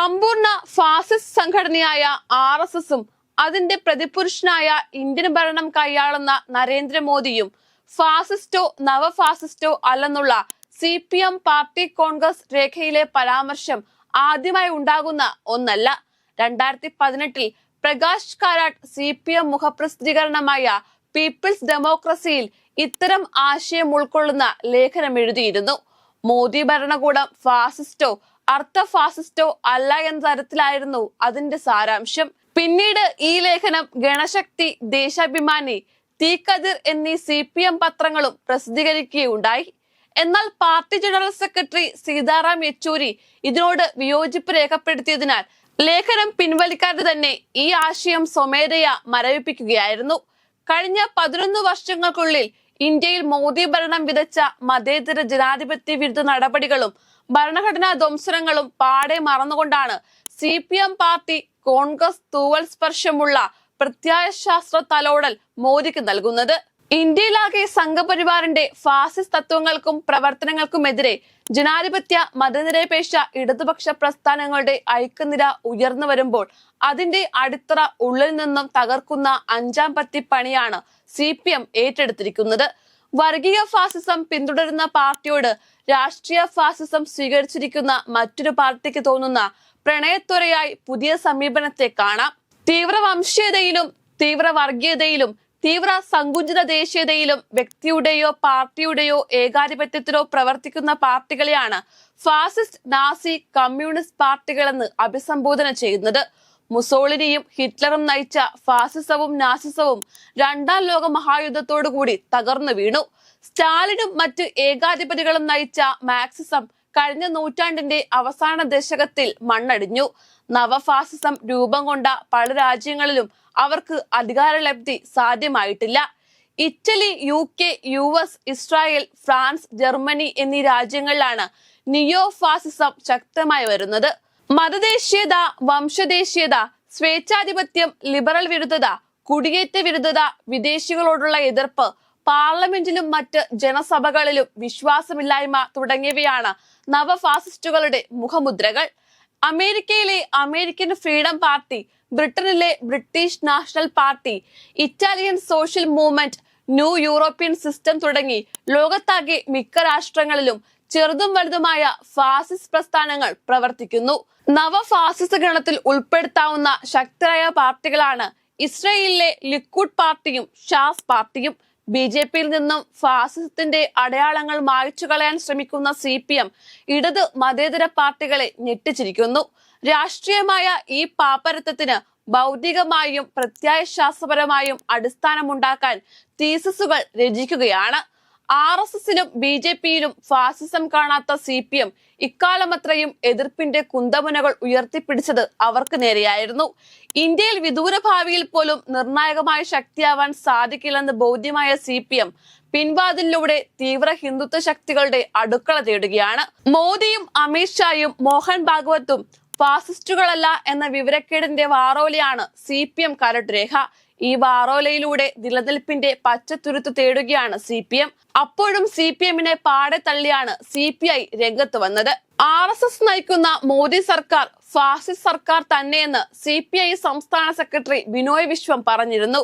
സമ്പൂർണ ഫാസിസ്റ്റ് സംഘടനയായ R S എസും അതിന്റെ പ്രതിപുരുഷനായ ഇന്ത്യൻ ഭരണം കൈയാളുന്ന നരേന്ദ്രമോദിയും ഫാസിസ്റ്റോ നവഫാസിസ്റ്റോ അല്ലെന്നുള്ള C P M party congress രേഖയിലെ പരാമർശം ആദ്യമായി ഉണ്ടാകുന്ന ഒന്നല്ല. രണ്ടായിരത്തി പതിനെട്ടിൽ Prakash Karat C P M മുഖപ്രസിദ്ധീകരണമായ people's ഡെമോക്രസിയിൽ ഇത്തരം ആശയം ഉൾക്കൊള്ളുന്ന ലേഖനം എഴുതിയിരുന്നു. മോദി ഭരണകൂടം ഫാസിസ്റ്റോ അർത്ഥ ഫാസിസ്റ്റോ അല്ല എന്ന തരത്തിലായിരുന്നു അതിന്റെ സാരാംശം. പിന്നീട് ഈ ലേഖനം ഗണശക്തി ദേശാഭിമാനി തീക്കതിർ എന്നീ സി പി എം പത്രങ്ങളും പ്രസിദ്ധീകരിക്കുകയുണ്ടായി. എന്നാൽ party general secretary Sitaram Yechury ഇതിനോട് വിയോജിപ്പ് രേഖപ്പെടുത്തിയതിനാൽ ലേഖനം പിൻവലിക്കാതെ തന്നെ ഈ ആശയം സ്വമേധയ മരവിപ്പിക്കുകയായിരുന്നു. കഴിഞ്ഞ പതിനൊന്ന് വർഷങ്ങൾക്കുള്ളിൽ ഇന്ത്യയിൽ മോദി ഭരണം വിതച്ച മതേതര ജനാധിപത്യ വിരുദ്ധ നടപടികളും ഭരണഘടനാ ധ്വംസനങ്ങളും പാടെ മറന്നുകൊണ്ടാണ് C P M party congress തൂവൽ സ്പർശമുള്ള പ്രത്യയശാസ്ത്ര തലോടൽ മോദിക്ക് നൽകുന്നത്. ഇന്ത്യയിലാകെ സംഘപരിവാറിന്റെ ഫാസിസ്റ്റ് തത്വങ്ങൾക്കും പ്രവർത്തനങ്ങൾക്കുമെതിരെ ജനാധിപത്യ മതനിരപേക്ഷ ഇടതുപക്ഷ പ്രസ്ഥാനങ്ങളുടെ ഐക്യനിര ഉയർന്നു വരുമ്പോൾ അതിന്റെ അടിത്തറ ഉള്ളിൽ നിന്നും തകർക്കുന്ന അഞ്ചാം പത്തി പണിയാണ് സി ഏറ്റെടുത്തിരിക്കുന്നത്. വർഗീയ ഫാസിസം പിന്തുടരുന്ന പാർട്ടിയോട് രാഷ്ട്രീയ ഫാസിസം സ്വീകരിച്ചിരിക്കുന്ന മറ്റൊരു പാർട്ടിക്ക് തോന്നുന്ന പ്രണയത്വരയായി പുതിയ സമീപനത്തെ കാണാം. തീവ്ര വംശീയതയിലും തീവ്ര വർഗീയതയിലും തീവ്ര സങ്കുചിത ദേശീയതയിലും വ്യക്തിയുടെയോ പാർട്ടിയുടെയോ ഏകാധിപത്യത്തിലോ പ്രവർത്തിക്കുന്ന പാർട്ടികളെയാണ് ഫാസിസ്റ്റ് നാസി കമ്മ്യൂണിസ്റ്റ് പാർട്ടികളെന്ന് അഭിസംബോധന ചെയ്യുന്നത്. മുസോളിനിയും ഹിറ്റ്ലറും നയിച്ച ഫാസിസവും നാസിസവും രണ്ടാം ലോക മഹായുദ്ധത്തോടുകൂടി തകർന്നു വീണു. സ്റ്റാലിനും മറ്റ് ഏകാധിപതികളും നയിച്ച മാക്സിസം കഴിഞ്ഞ നൂറ്റാണ്ടിന്റെ അവസാന ദശകത്തിൽ മണ്ണടിഞ്ഞു. നവഫാസിസം രൂപം കൊണ്ട പല രാജ്യങ്ങളിലും അവർക്ക് അധികാരലബ്ധി സാധ്യമായിട്ടില്ല. Italy U K U S Israel France Germany എന്നീ രാജ്യങ്ങളിലാണ് നിയോ ഫാസിസം ശക്തമായി വരുന്നത്. മതദേശീയത വംശദേശീയത സ്വേച്ഛാധിപത്യം ലിബറൽ വിരുദ്ധത കുടിയേറ്റ വിരുദ്ധത വിദേശികളോടുള്ള എതിർപ്പ് പാർലമെന്റിലും മറ്റ് ജനസഭകളിലും വിശ്വാസമില്ലായ്മ തുടങ്ങിയവയാണ് നവഫാസിസ്റ്റുകളുടെ മുഖമുദ്രകൾ. അമേരിക്കയിലെ അമേരിക്കൻ ഫ്രീഡം പാർട്ടി ബ്രിട്ടനിലെ British national party Italian social movement new European system തുടങ്ങി ലോകത്താകെ മിക്ക രാഷ്ട്രങ്ങളിലും ചെറുതും വലുതുമായ ഫാസിസ്റ്റ് പ്രസ്ഥാനങ്ങൾ പ്രവർത്തിക്കുന്നു. നവഫാസിസ്റ്റ് ഗണത്തിൽ ഉൾപ്പെടുത്താവുന്ന ശക്തരായ പാർട്ടികളാണ് ഇസ്രയേലിലെ ലിക്വിഡ് പാർട്ടിയും ഷാസ് പാർട്ടിയും. ബി ജെ പിയിൽ നിന്നും ഫാസിസത്തിന്റെ അടയാളങ്ങൾ മായ്ച്ചു കളയാൻ ശ്രമിക്കുന്ന സി പി എം ഇടത് മതേതര പാർട്ടികളെ ഞെട്ടിച്ചിരിക്കുന്നു. രാഷ്ട്രീയമായ ഈ പാപ്പരത്വത്തിന് ഭൗതികമായും പ്രത്യയശാസ്ത്രപരമായും അടിസ്ഥാനമുണ്ടാക്കാൻ തീസസുകൾ രചിക്കുകയാണ്. ആർ എസ് എസിലും ബി ജെ പിയിലും ഫാസിസം കാണാത്ത സി പി എം ഇക്കാലമത്രയും എതിർപ്പിന്റെ കുന്തമുനകൾ ഉയർത്തിപ്പിടിച്ചത് അവർക്ക് നേരെയായിരുന്നു. ഇന്ത്യയിൽ വിദൂര ഭാവിയിൽ പോലും നിർണായകമായ ശക്തിയാവാൻ സാധിക്കില്ലെന്ന് ബോധ്യമായ സി പി എം പിൻവാതിലൂടെ തീവ്ര ഹിന്ദുത്വ ശക്തികളുടെ അടുക്കള തേടുകയാണ്. മോദിയും അമിത്ഷായും മോഹൻ ഭാഗവത്തും ഫാസിസ്റ്റുകളല്ല എന്ന വിവരക്കേടിന്റെ വാറോലയാണ് സി പി എം കരട്ടുരേഖ ഈ വാറോലയിലൂടെ നിലനിൽപ്പിന്റെ പച്ചത്തുരുത്ത് തേടുകയാണ് സി പി എം. അപ്പോഴും സി പി എമ്മിനെ പാടെ തള്ളിയാണ് സി പി ഐ രംഗത്ത് വന്നത്. ആർ എസ് എസ് നയിക്കുന്ന മോദി സർക്കാർ ഫാസിസ്റ്റ് സർക്കാർ തന്നെയെന്ന് സി പി ഐ സംസ്ഥാന സെക്രട്ടറി ബിനോയ് വിശ്വം പറഞ്ഞിരുന്നു.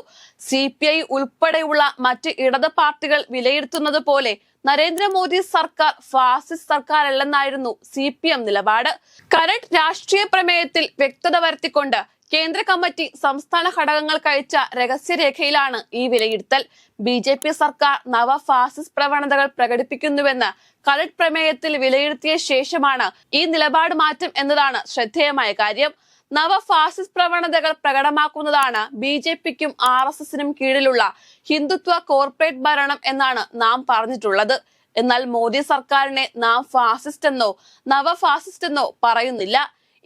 സി പി ഐ ഉൾപ്പെടെയുള്ള മറ്റ് ഇടത് പാർട്ടികൾ വിലയിരുത്തുന്നത് പോലെ നരേന്ദ്രമോദി സർക്കാർ ഫാസിസ്റ്റ് സർക്കാരല്ലെന്നായിരുന്നു സി പി എം നിലപാട്. കരട് രാഷ്ട്രീയ പ്രമേയത്തിൽ വ്യക്തത വരുത്തിക്കൊണ്ട് കേന്ദ്ര കമ്മിറ്റി സംസ്ഥാന ഘടകങ്ങൾ കഴിച്ച രഹസ്യരേഖയിലാണ് ഈ വിലയിരുത്തൽ. ബി ജെ പി സർക്കാർ നവ ഫാസിസ്റ്റ് പ്രവണതകൾ പ്രകടിപ്പിക്കുന്നുവെന്ന് കരട് പ്രമേയത്തിൽ വിലയിരുത്തിയ ശേഷമാണ് ഈ നിലപാട് മാറ്റം എന്നതാണ് ശ്രദ്ധേയമായ കാര്യം. നവ ഫാസിസ്റ്റ് പ്രവണതകൾ പ്രകടമാക്കുന്നതാണ് ബി ജെ പിക്കും ആർ എസ് എസിനും കീഴിലുള്ള ഹിന്ദുത്വ കോർപ്പറേറ്റ് ഭരണം എന്നാണ് നാം പറഞ്ഞിട്ടുള്ളത്. എന്നാൽ മോദി സർക്കാരിനെ നാം ഫാസിസ്റ്റ് എന്നോ നവ ഫാസിസ്റ്റ് എന്നോ പറയുന്നില്ല.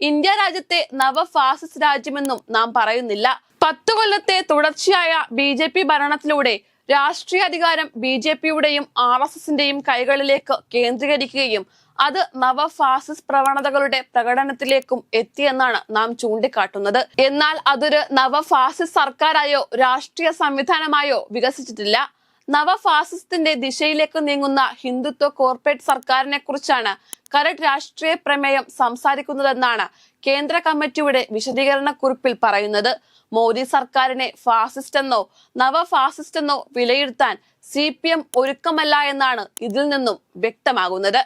ഇന്ത്യ രാജ്യത്തെ നവ ഫാസിസ്റ്റ് രാജ്യമെന്നും നാം പറയുന്നില്ല. പത്തു കൊല്ലത്തെ തുടർച്ചയായ ബി ഭരണത്തിലൂടെ രാഷ്ട്രീയ അധികാരം ബി ജെ പിയുടെയും ആർ എസ് എസിന്റെയും കൈകളിലേക്ക് കേന്ദ്രീകരിക്കുകയും അത് നവ ഫാസിസ്റ്റ് പ്രവണതകളുടെ പ്രകടനത്തിലേക്കും എത്തിയെന്നാണ് നാം ചൂണ്ടിക്കാട്ടുന്നത്. എന്നാൽ അതൊരു നവ ഫാസിസ്റ്റ് സർക്കാരായോ രാഷ്ട്രീയ സംവിധാനമായോ വികസിച്ചിട്ടില്ല. നവഫാസിസത്തിന്റെ ദിശയിലേക്ക് നീങ്ങുന്ന ഹിന്ദുത്വ കോർപ്പറേറ്റ് സർക്കാരിനെ കുറിച്ചാണ് കരട് രാഷ്ട്രീയ പ്രമേയം സംസാരിക്കുന്നതെന്നാണ് കേന്ദ്ര കമ്മിറ്റിയുടെ വിശദീകരണ കുറിപ്പിൽ പറയുന്നത്. മോദി സർക്കാരിനെ ഫാസിസ്റ്റ് എന്നോ നവ ഫാസിസ്റ്റ് എന്നോ വിലയിരുത്താൻ സി പി എം ഒരുക്കമല്ല എന്നാണ് ഇതിൽ നിന്നും വ്യക്തമാകുന്നത്.